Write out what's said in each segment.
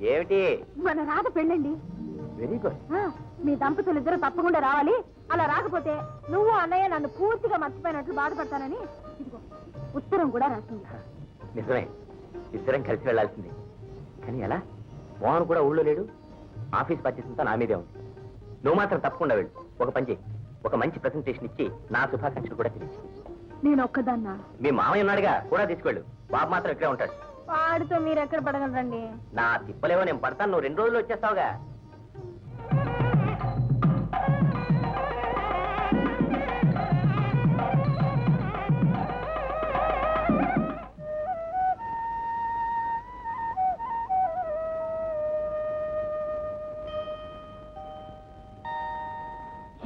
ఏమిటి? మన రాధ పెళ్ళండి. వెరీ గుడ్ మీ దంపతులు ఇద్దరు తప్పకుండా రావాలి. అలా రాకపోతే నువ్వు అన్నయ్య నన్ను పూర్తిగా మర్చిపోయినట్లు బాధపడతానని ఉత్తరం కూడా రాసింది. నిజమే. ఇద్దరం కలిసి వెళ్ళాల్సింది. కానీ ఎలా? మోహన్ కూడా ఊళ్ళో లేడు. ఆఫీస్ బాధ్యత అంతా నా మీదే ఉంది. నువ్వు మాత్రం తప్పకుండా వెళ్ళు. ఒక పని చేయి ఒక మంచి ప్రెసెంటేషన్ ఇచ్చి నా శుభాకాంక్షలు కూడా తెలిసి నేను ఒక్కదాన్నా? మీ మామయ్య ఉన్నాడుగా కూడా తీసుకెళ్ళు బాబు మాత్రం ఇక్కడే ఉంటాడు. వాడితో మీరు ఎక్కడ పడగలరండి? నా తిప్పలేవో నేను పడతాను. నువ్వు రెండు రోజులు వచ్చేస్తావుగా.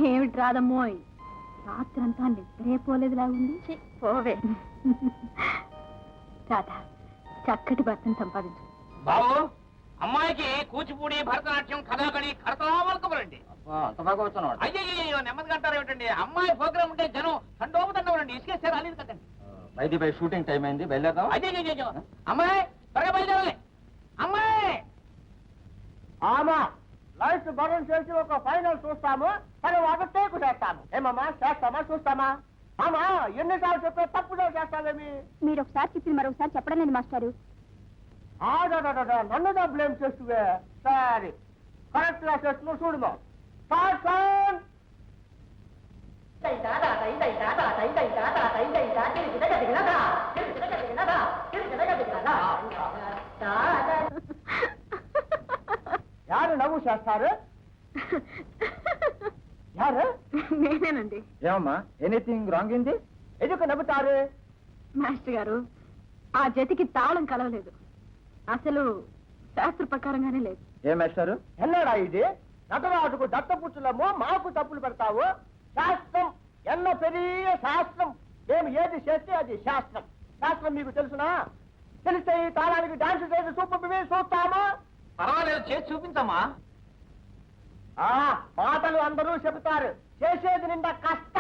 ఏమిటి రాదమ్మోయ్ రాత్రంతా నిద్రే పోలేదులా ఉంది? పోవే. రాధా చక్కటి భర్తను సంపాదించు. బాబు అమ్మాయికి కూచిపూడి భరతనాట్యం కథాకళి కడతామనుకోవాలండి అంత బాగా వచ్చాను అయ్యో నెమ్మదిగా అంటారు ఏమిటండి? అమ్మాయి ప్రోగ్రామ్ ఉంటే జనం తండోపతండవండి ఇసుకేస్తే రాలేదు కదండి. బయటి బై షూటింగ్ టైం అయింది బయలుదేరదాం అయ్యో అమ్మాయి త్వరగా బయలుదేరాలి. అమ్మాయి! ఆమా లైఫ్ బలం చేసి ఒక ఫైనల్ చూస్తాము తర్వాత టేకు చేస్తాము ఏమమ్మా చేస్తామా చూస్తామా? ఆమా ఎన్నిసార్లు చెప్పే తప్పుదో చేస్తావేమి? మీరు ఒకసారి చెప్పింది మరొకసారి చెప్పడం లేదు మాస్టారు. ఆడాడాడా నన్నుదా బ్లేమ్ చేస్తువే. సరే. కరెక్ట్గా చేస్తున్నావు చూడమా. యారు నవ్వు చేస్తారు? యారు? నేనేనండి. ఏమమ్మా ఎనీథింగ్ రాంగ్ ఇంది ఎందుకు నవ్వుతారు? మాస్టర్ గారు ఆ జతికి తాళం కలవలేదు. అసలు శాస్త్ర ప్రకారంగానే లేదు. ఏ మేస్టారు? ఎన్నడా ఇది? నటరాజుకు దత్తపుచ్చులమో మాకు తప్పులు పెడతావు? శాస్త్రం ఎన్న పెరియ శాస్త్రం. మేము ఏది చేస్తే అది శాస్త్రం. శాస్త్రం మీకు తెలుసునా? తెలిస్తే ఈ తాళానికి డాన్స్ చేసి చూపి చూస్తామా? పర్వాలేదు చేసి చూపించమ్మా. ఆ మాటలు అందరూ చెబుతారు. చేసేది నిండా కష్ట.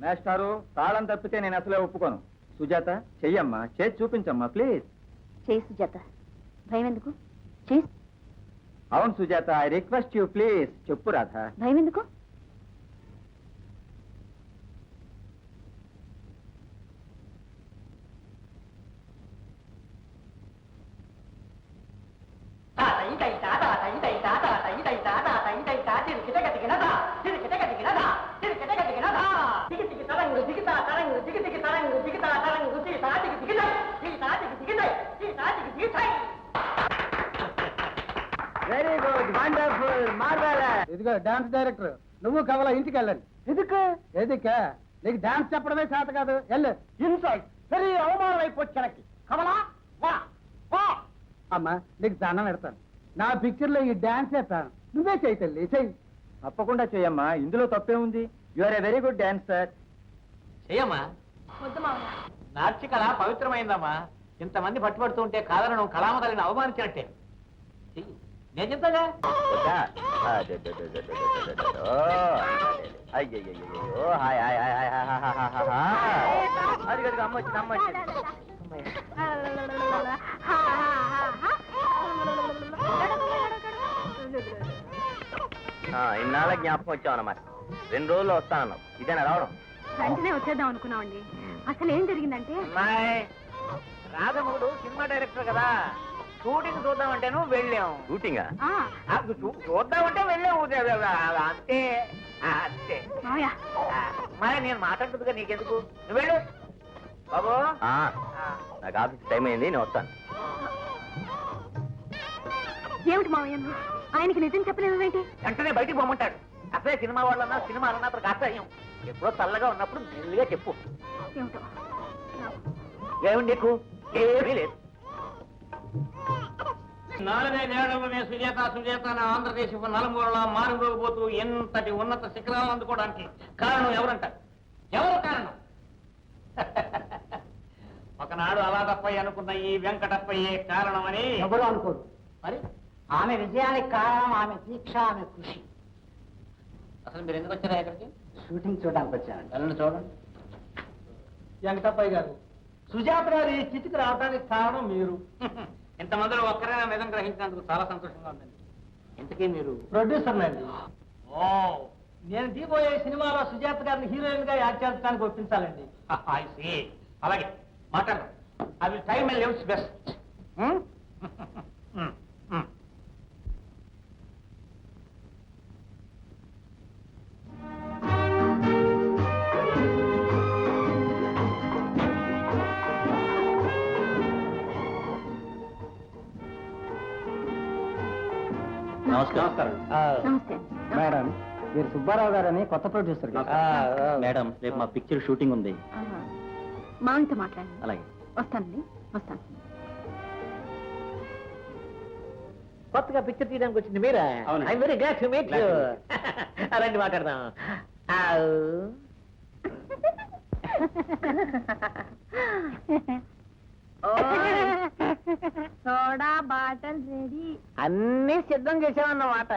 మేస్టారు తాళం తప్పితే నేను అసలే ఒప్పుకోను. సుజాత చెయ్యమ్మా చేసి చూపించమ్మా ప్లీజ్. చేసి జత భయం ఎందుకు చేసి అవును Sujatha I request you please. చెప్పు రాధా. భయం ఎందుకు ఇదిగో డాన్స్ డైరెక్టర్ నువ్వు కవల ఇంటికి వెళ్ళండి. ఎందుకు? ఎదిక? నీకు డాన్స్ చెప్పడమే చేత కాదు. వెళ్ళు. ఇన్సైట్ పెరిగి అవమానం అయిపోయి కమలా వా వా అమ్మా నీకు దండం పెడతాను. నా పిక్చర్లో ఈ డాన్స్ చేస్తాను నువ్వే చేయి తల్లి చెయ్యి. తప్పకుండా చెయ్యమ్మా. ఇందులో తప్పే ఉంది. You are a very good dancer చెయ్యమ్మా. నాట్యకళ పవిత్రమైందమ్మా. ఇంతమంది పట్టుబడుతూ ఉంటే కాదనడం కళామతల్ని అవమానించినట్టే. చెయ్యి. అయ్యో hi hi hi hi hi అది ఇన్నాళ్ళ జ్ఞాపకం వచ్చావు అన్నమాట రెండు రోజుల్లో వస్తాను ఇదేనా రావడం? వెంటనే వచ్చేద్దాం అనుకున్నామండి. అసలు ఏం జరిగిందంటే రాధముడు సినిమా డైరెక్టర్ కదా. షూటింగ్ చూద్దామంటేను వెళ్ళాం. షూటింగా? చూద్దామంటే వెళ్ళాము అంతే. ఆ, అంతే. అమ్మాయి నేను మాట్లాడుతుందిగా నీకెందుకు? నువ్వు వెళ్ళు. బాబు. నాకు ఆఫీస్ టైం అయింది నేను వస్తాను. ఏమిటి మావయ్య? ఆయనకి నిజం చెప్పలేవేంటి వెంటనే బయటికి పోమంటాడు. అసలే సినిమా వాళ్ళన్నా సినిమా అన్నా అతనికి అసహ్యం ఎప్పుడో చల్లగా ఉన్నప్పుడు మెల్లిగా చెప్పు. ఏమిటో ఏమి నీకు? ఏమీ లేదు. నాలుగైదేళ్ళలోనే సుజాత సుజాత నా ఆంధ్రదేశ్ నలుమూలలా మారుమోగిపోతూ ఎంతటి ఉన్నత శిఖరాలను అందుకోవడానికి కారణం ఎవరంటారు ఎవరు కారణం? ఒకనాడు అలాటప్పయ్య అనుకున్న ఈ వెంకటప్పయ్యే కారణమని ఎవరు అనుకోరు? మరి? ఆమె విజయానికి కారణం ఆమె దీక్ష ఆమె కృషి. అసలు మీరు ఎందుకు వచ్చారా ఇక్కడికి? షూటింగ్ చూడడానికి వచ్చాను వెళ్ళండి చూడండి. వెంకటప్పయ్య గారు సుజాత గారు ఈ స్థితికి రావడానికి కారణం మీరు. ఇంతమందిలో ఒక్కరైనా నిజం గ్రహించినందుకు చాలా సంతోషంగా ఉందండి. ఇంతకీ మీరు ప్రొడ్యూసర్ అండి? ఓ. నేను దిగబోయే సినిమాలో సుజాత గారిని హీరోయిన్గా యాక్ట్ చేస్తానికి ఒప్పించాలండి. అలాగే మాట్లాడదాం. I will try my levels best. నమస్కారం. నమస్తే. మేడం మీరు సుబ్బారావు గారని కొత్త ప్రొడ్యూసర్ మేడం రేపు మా పిక్చర్ షూటింగ్ ఉంది. మావితో మాట్లాడండి. అలాగే. వస్తానండి. వస్తాను. కొత్తగా పిక్చర్ తీయడానికి వచ్చింది మీరా. I very glad to meet you Glad రండి మాట్లాడదాం. Soda bottle ready. అన్ని సిద్ధం చేసామన్నమాట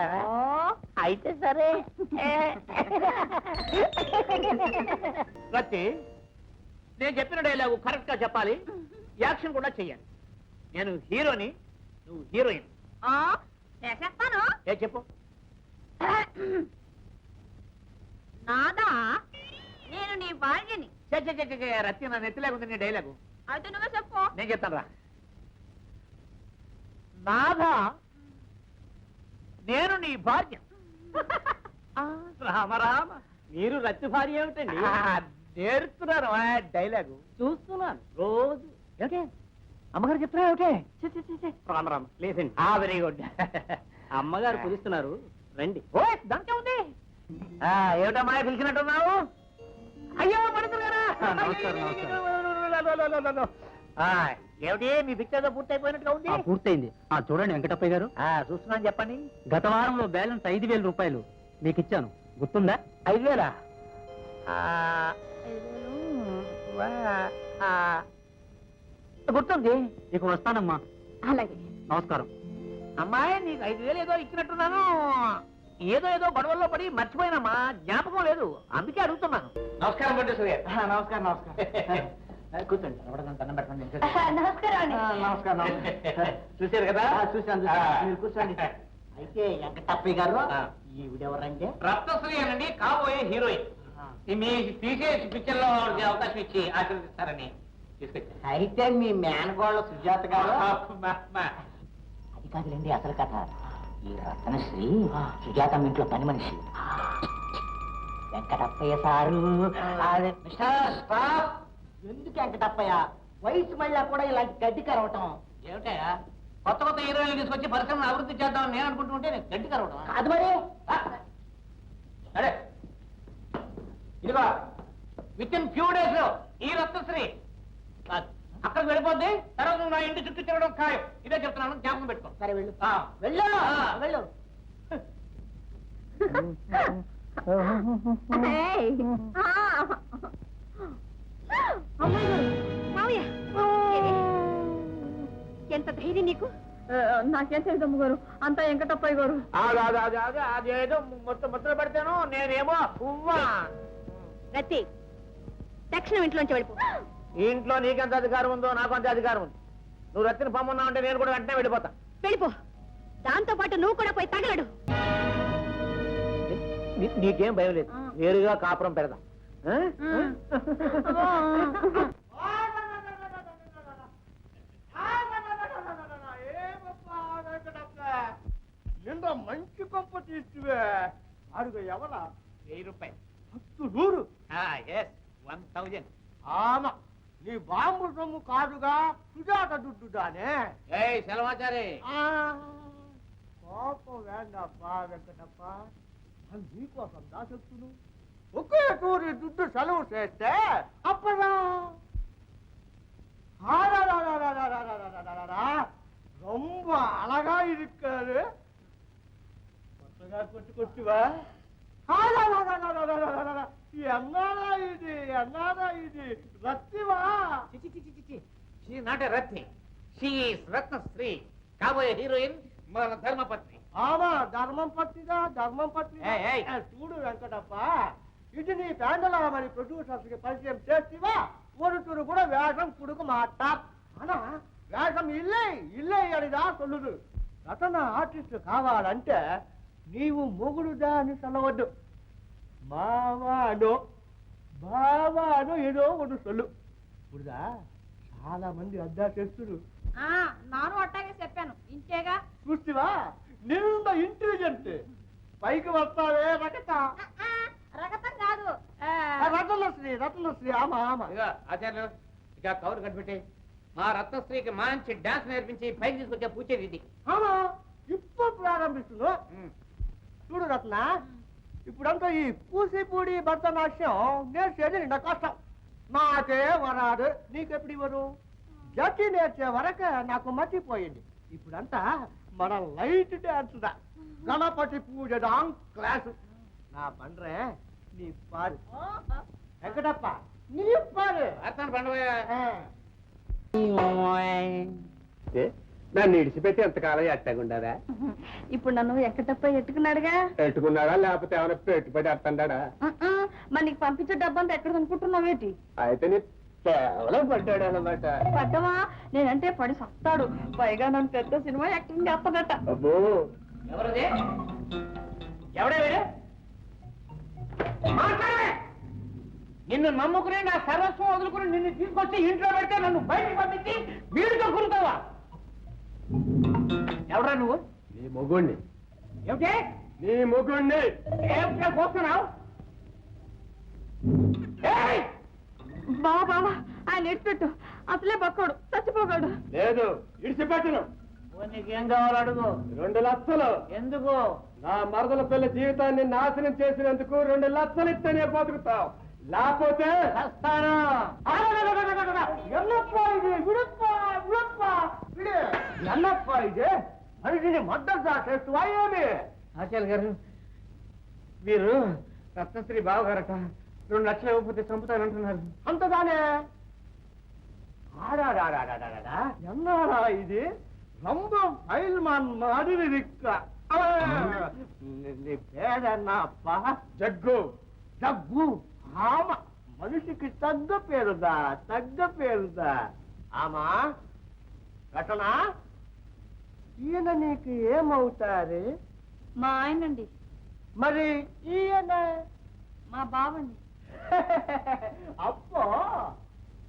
అయితే సరే. నేను చెప్పిన డైలాగు కరెక్ట్గా చెప్పాలి. యాక్షన్ కూడా చెయ్యాలి. నేను హీరోని నువ్వు హీరోయిన్. చేసేస్తాను. ఏ చెప్పు. నాదా నేను నీ భార్యని. రత్తి నా నెత్తిలేకుంది నీ డైలాగు అయితే నువ్వే చెప్పు. నేను చెప్తాను రా నాథా నేను నీ భార్య. రామ రామ. మీరు రత్తి భార్య ఏమిటండి? ఆ, నేర్చుకున్నాను ఆ డైలాగు. చూస్తున్నాను. రోజు. ఏమిటే? అమ్మగారు చెప్తున్నా ఏమిటే? రామ రామ. లేదండి. ఆ వెరీ గుడ్ అమ్మగారు పిలుస్తున్నారు రండి. ఓ దాంట్లో ఉంది. ఆ, ఏమిటమ్మా పిలిచినట్టున్నావు? అయ్యో పడుతురు గారా నమస్కారం, నమస్కారం. ఆ, ఏమిటి? మీ పిక్చర్ పూర్తయిపోయినట్టుగా ఉంది? ఆ, పూర్తయింది. ఆ చూడండి వెంకటప్పయ్య గారు. ఆ, చూస్తున్నాను చెప్పండి. గత వారంలో బ్యాలెన్స్ ఐదు వేల రూపాయలు మీకు ఇచ్చాను. గుర్తుందా? ఐదు వేలా? ఆ, వా- ఆ, గుర్తుంది? ఇక వస్తానమ్మా. అలాగే. నమస్కారం. అమ్మాయి నీకు ఐదు వేలు ఏదో ఇచ్చినట్టున్నాను. ఏదో ఏదో గొడవల్లో పడి మర్చిపోయినమ్మా. జ్ఞాపకం లేదు. అందుకే అడుగుతున్నాను. నమస్కారం నమస్కారం నమస్కారం. కూర్చోండి దండం పెట్టండి నమస్కారం అండి. నమస్కారం చూశారు కదా? చూశాను ఆ. చూశాను. మీరు కూర్చోండి అయితే వెంకటప్పయ్య గారు ఆ. ఈవిడెవరంటే రత్నశ్రీ అనండి కాబోయే హీరోయిన్. ఈ మీ తీసేసి పిక్చర్లో అవకాశం ఇచ్చి ఆశీర్వదిస్తారని అయితే మీ మేనగోళ్ళ సుజాత గారు. అది కాదులేండి అసలు కథ. ఈ రత్నశ్రీ సుజాత ఇంట్లో పని మనిషి. వెంకటప్పయ్య సారు అదే, మిస్టర్ స్టాప్ ఎందుకు వెంకటప్పయ్య వయసు మళ్ళా కూడా ఇలాంటి గడ్డి కరవటం ఏమిటయా కొత్త కొత్త హీరోయిన్లు తీసుకొచ్చి పరిశ్రమను అభివృద్ధి చేద్దామని నేను అనుకుంటుంటే నేను గట్టి కరవడం కాదు మరి. అరే ఇదిగో విత్ ఇన్ ఫ్యూ డేస్లో ఈ రత్నశ్రీ అక్కడికి వెళ్ళిపోద్ది తర్వాత నువ్వు నా ఇంటి చుట్టూ తిరగడం ఖాయం. ఇదే చెప్తున్నాను జ్ఞాపకం పెట్టుకో. సరే వెళ్ళు. ఆ. వెళ్ళు. ఆ. వెళ్ళు. ఆ. అమ్మాయి గారు, మావయ్య. ఎంత ధైర్యం నీకు? నాకేం తెలుసు అమ్మగారు? అంతా వెంకటప్పయ్య గారు. అది అది అది అది అదేదో మొత్తం ముద్ర పెడతాను. నేనేమో పువ్వా? రతి తక్షణం ఇంట్లోంచి వెళ్ళిపో. ఇంట్లో నీకెంత అధికారం ఉందో నాకు అంత అధికారం ఉంది. నువ్వు రత్తిని పొమ్మన్నావు అంటే నేను కూడా వెంటనే వెళ్ళిపోతా. వెళ్ళిపో. దాంతో పాటు నువ్వు కూడా పోయి తగలడు. నీ- నీకేం భయం లేదు. ఆ. నేరుగా కాపురం పెడదాం. నిన్న మంచి కొంప తీస్తువే అడుగు ఎవరా? వెయ్యి రూపాయలు. హత్తు నూరు. ఎస్ వన్ థౌజండ్ ఆమ నీ బాంబు సొమ్ము కాదుగా సుజాత దుడ్డుదానే. ఏయ్ సెలవాచారి. ఆ, కోపం వేందప్పా వెంకటప్ప అది నీకోసం దాసెత్తును ஒக்கையாக்கு ஒரு துட்டு செலவு சேர்த்த அப்பதான். ரொம்ப அழகா இருக்காரு கொட்டு கொட்டுவா. என்னடா இது என்னடா இது? ரத்திவா She is not a Ratni. She is Ratnasri, cowboy heroine, Dharmapatni. ஆமா தர்மம் பத்தி தான் தர்மம் பத்தி சூடு வெங்கடப்பா. ఇది నీ బ్యాండలా మరి ప్రొడ్యూసర్స్కి పరిచయం చేస్తివా ஒருத்தர் కూడా వేషం కుడుకు మాట. అనా వేషం ఇల్లే ఇల్లే అడిదా சொல்லுது రతన ఆర్టిస్ట్ కావాలంటే నీవు మొగుడుదా అని చల్లవద్దు. బావాడో బావాడో ఏదో ఒకటి సొల్లు. ఇప్పుడుదా చాలా మంది అద్దా చేస్తురు నాను అట్టాగే చెప్పాను. ఇంతేగా చూస్తివా? నిన్న ఇంటెలిజెంట్ పైకి వస్తావే బట్ట రతనశ్రీ రతనశ్రీ ఆమా ఆమా ఇక ఆచార్యులు ఇక కౌరు కనిపెట్టి. మా రత్నశ్రీకి మంచి డాన్స్ నేర్పించి పైకి తీసుకొచ్చే పూచేది ఇది. ఆమా ఇప్పుడు ప్రారంభిస్తున్నావు చూడు రత్న ఇప్పుడంతా ఈ కూచిపూడి భరతనాట్యం నేర్చేది నిన్న కష్టం. నాకే వరాదు నీకెప్పుడు ఇవ్వరు? జట్టి నేర్చే వరకు నాకు మర్చిపోయింది ఇప్పుడంతా మన లైట్ డాన్స్ దా. Ganapati puja dance class. నా పండ్రే నీ పారు. వెంకటప్ప. నీ పారు అర్థం పండుగ నన్ను ఇడిచిపెట్టి ఎంతకాలం ఎట్టగుండదా ఇప్పుడు నన్ను ఎక్కడప్ప ఎట్టుకున్నాడుగా? పెట్టుకున్నాడా లేకపోతే ఏమైనా పెట్టుబడి అట్టండా మరి నీకు పంపించే డబ్బంతా ఎక్కడ అనుకుంటున్నావేటి అయితే నీ కేవలం పడ్డాడు అనమాట పడ్డమా నేనంటే పడి సస్తాడు పైగా నన్ను పెద్ద సినిమా యాక్టింగ్ చేస్తాడట. అబ్బో. ఎవరది? ఎవడే వీడు! నిన్ను నమ్ముకుని నా సర్వస్వం వదులుకుని నిన్ను తీసుకొచ్చి ఇంట్లో పెడితే నన్ను బయటకు పంపించి వీడితో కురుతావా? ఎవడా నువ్వు? నీ మొగుణ్ణి. ఏమిటి? నీ మొగుణ్ణి. ఏమిటా కూస్తున్నావు? ఏయ్! బావా బావా ఆయన ఎట్టు అసలే బక్కోడు చచ్చిపోగాడు. లేదు ఇడిచిపెట్టను. నీకేం కావాలో అడుగు? రెండు లక్షలు. ఎందుకు? నా మరదల పిల్ల జీవితాన్ని నాశనం చేసినందుకు రెండు లక్షలు ఇస్తేనే బతుకుతావు. లేకపోతే వస్తాను ఎల్లప్ప ఇది విడప్ప విడప్ప విడే ఎల్లప్ప ఇది మనిషిని మద్దతు చేస్తువా ఏమి ఆచార్య గారు వీరు రత్నశ్రీ బావగారట రెండు లక్షలు ఇవ్వకపోతే చంపుతానంటున్నారు అంతదానే ఆడాడాడాడాడా ఎన్నాడా ఇది ரொம்ப ఫైల్మాన్ మాదిరి రిక్క నీ పేరన్నప్ప జగ్గు జగ్గు ఆమ మనిషికి తగ్గ పేరుదా? తగ్గ పేరుదా? ఆమా ఘటన ఈయన నీకు ఏమవుతారు? మా ఆయనండి. మరి ఈయన? మా బావండి. అప్పో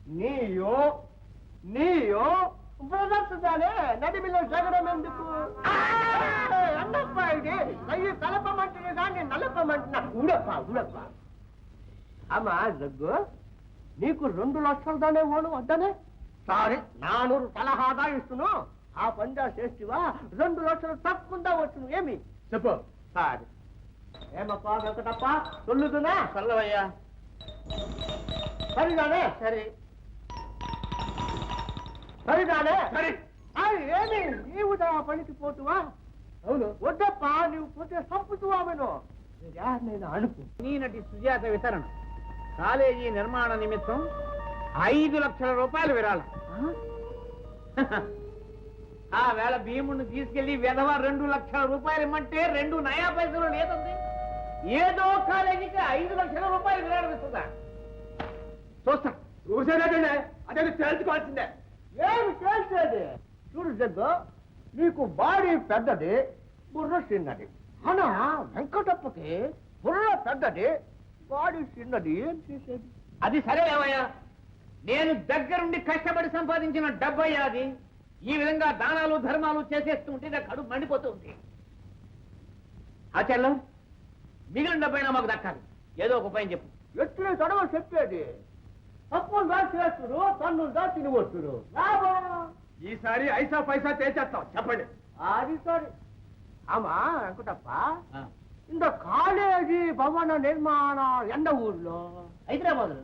నీయో నీయో బ్రదర్స్ దానే నడిమిలో జగడం ఎందుకు? అన్నప్ప ఇది. కయ్యి కలపమంటున్నా కానీ నలపమంటున్నా ఉడప్ప ఉడప్ప అమ్మా జగ్గు. నీకు రెండు లక్షలు దానే ఓను వద్దనే? సారీ నానూరు సలహాదా ఇస్తును. ఆ పంజా చేస్తివా? రెండు లక్షలు తప్పకుండా వచ్చును ఏమి? చెప్పు. సారీ. ఏమప్పా వెంకటప్ప? సొల్లుతున్నా? చల్లవయ్యా సరిగానే? సరే. సరిగానే? సరి. ఏమి? నీవు దా పనికి పోతువా? అవును. వద్దప్ప నీవు పోతే సంపుతువా మెను నేను అడుపు నీ నటి సుజాత వితరణ. కాలేజీ నిర్మాణ నిమిత్తం ఐదు లక్షల రూపాయలు విరాళం. ఆ? వేళ భీముడిని తీసుకెళ్ళి విధవ రెండు లక్షల రూపాయలు ఇమ్మంటే రెండు నయా పైసలు లేదండి. ఏదో కాలేజీకి ఐదు లక్షల రూపాయలు విరాళం ఇస్తుందా? చూస్తా. చూసేనట్టుండే అదే తెలుసుకోవాల్సిందే ఏమి చేసేది చూడు జగ్గు నీకు బాడీ పెద్దది బుర్ర చిన్నది. అనా వెంకటప్పకి బుర్ర పెద్దది బాడీ చిన్నది ఏం చేసేది? అది సరే ఏమయ్యా నేను దగ్గరుండి కష్టపడి సంపాదించిన డబ్బయ్యా అది. ఈ విధంగా దానాలు ధర్మాలు చేసేస్తూ ఉంటే నా కడుపు మండిపోతూ ఉంది. ఆచార్యం మిగిలిన డబ్బైనా మాకు దక్కాలి. ఏదో ఒక ఉపాయం చెప్పు. ఎట్లే చదవ చెప్పేది? తప్పులు దా చేస్తురు తన్నులు దా తినవచ్చురు లాభం? ఈసారి ఐసా పైసా తెచ్చేస్తాం. చెప్పండి. అది సరే. ஆமா వెంకటప్ప இந்த காலேஜி பவன நிர்மாணம் எந்த ஊர்ல హైదరాబాద్